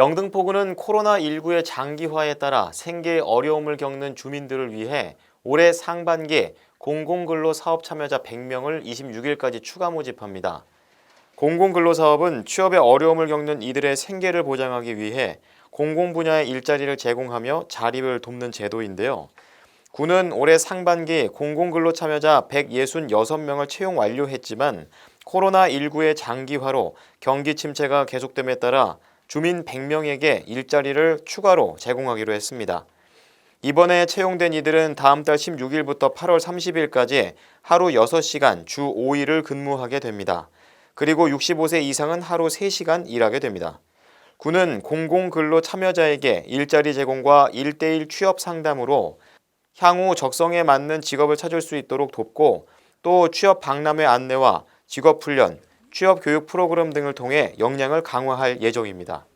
영등포구는 코로나19의 장기화에 따라 생계에 어려움을 겪는 주민들을 위해 올해 상반기 공공근로 사업 참여자 100명을 26일까지 추가 모집합니다. 공공근로 사업은 취업에 어려움을 겪는 이들의 생계를 보장하기 위해 공공 분야의 일자리를 제공하며 자립을 돕는 제도인데요. 구는 올해 상반기 공공근로 참여자 166명을 채용 완료했지만 코로나19의 장기화로 경기 침체가 계속됨에 따라 주민 100명에게 일자리를 추가로 제공하기로 했습니다. 이번에 채용된 이들은 다음 달 16일부터 8월 30일까지 하루 6시간 주 5일을 근무하게 됩니다. 그리고 65세 이상은 하루 3시간 일하게 됩니다. 구는 공공근로 참여자에게 일자리 제공과 1대1 취업 상담으로 향후 적성에 맞는 직업을 찾을 수 있도록 돕고 또 취업 박람회 안내와 직업 훈련, 취업 교육 프로그램 등을 통해 역량을 강화할 예정입니다.